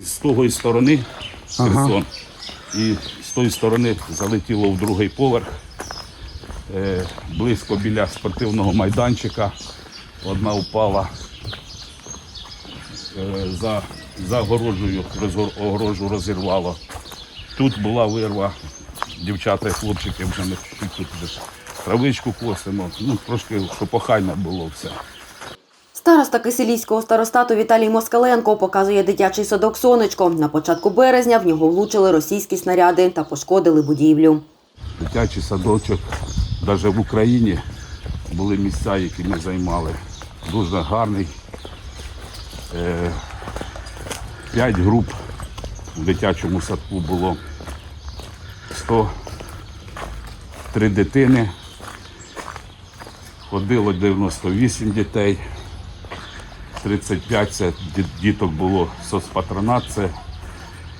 З того сторони Ага. Херсон, і з тої сторони залетіло в другий поверх, е, близько біля спортивного майданчика. Одна впала е, за, за огорожею, огорожу розірвало. Тут була вирва, дівчата і хлопчики вже ми тут вже травичку косимо. Ну, трошки щоб було все. Староста Киселівського старостату Віталій Москаленко показує дитячий садок сонечко. На початку березня в нього влучили російські снаряди та пошкодили будівлю. Дитячий садочок, навіть в Україні були місця, які ми займали. Дуже гарний. Е, П'ять груп в дитячому садку було 103 дитини. Ходило 98 дітей. 35 це діток було соцпатронат, це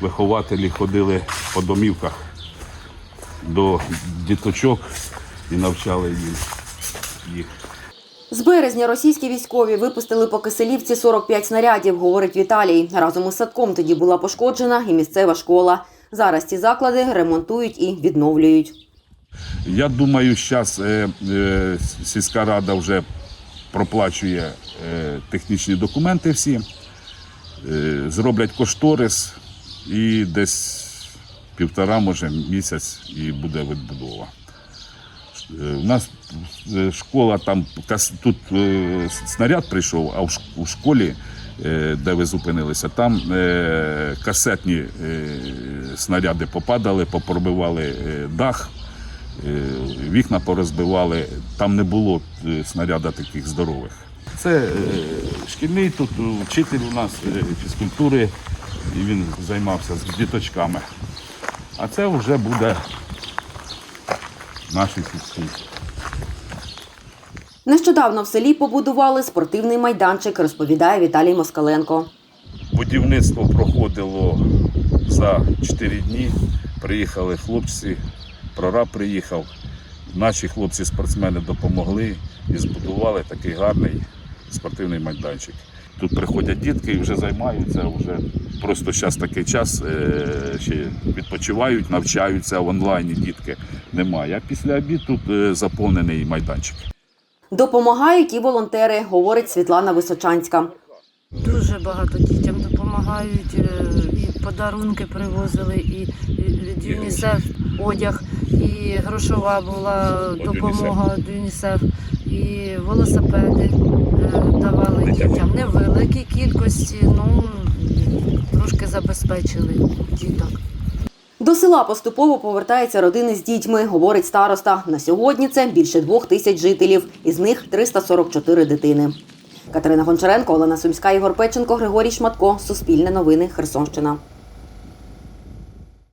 вихователі ходили по домівках до діточок і навчали їх. З березня російські військові випустили по Киселівці 45 снарядів, говорить Віталій. Разом із садком тоді була пошкоджена і місцева школа. Зараз ці заклади ремонтують і відновлюють. Я думаю, зараз е, е, сільська рада вже проплачує технічні документи всі, е, зроблять кошторис і десь півтора, може, місяць і буде відбудова. Е, У нас е, школа там тут е, снаряд прийшов, а у школі, е, де ви зупинилися, там е, касетні е, снаряди попадали, попробивали е, дах, е, вікна порозбивали. Там не було е, снаряда таких здорових. Це е, шкільний тут вчитель у нас е, фізкультури, і він займався з діточками. А це вже буде наші сільські. Нещодавно в селі побудували спортивний майданчик, розповідає Віталій Москаленко. Будівництво проходило за 4 дні. Приїхали хлопці, прораб приїхав. Наші хлопці-спортсмени допомогли і збудували такий гарний спортивний майданчик. Тут приходять дітки і вже займаються, вже просто зараз такий час е, ще відпочивають, навчаються в онлайні дітки немає. А після обід тут е, заповнений майданчик. Допомагають і волонтери, говорить Світлана Височанська. Дуже багато дітям допомагають, е, і подарунки привозили, і і від ЮНІСЕФ одяг, і грошова була допомога від ЮНІСЕФ, і велосипеди е, давали дітям. Невеликій кількості, ну трошки забезпечили діток. До села поступово повертаються родини з дітьми, говорить староста. На сьогодні це більше двох тисяч жителів, із них 344 дитини. Катерина Гончаренко, Олена Сумська, Ігор Печенко, Григорій Шматко. Суспільне новини. Херсонщина.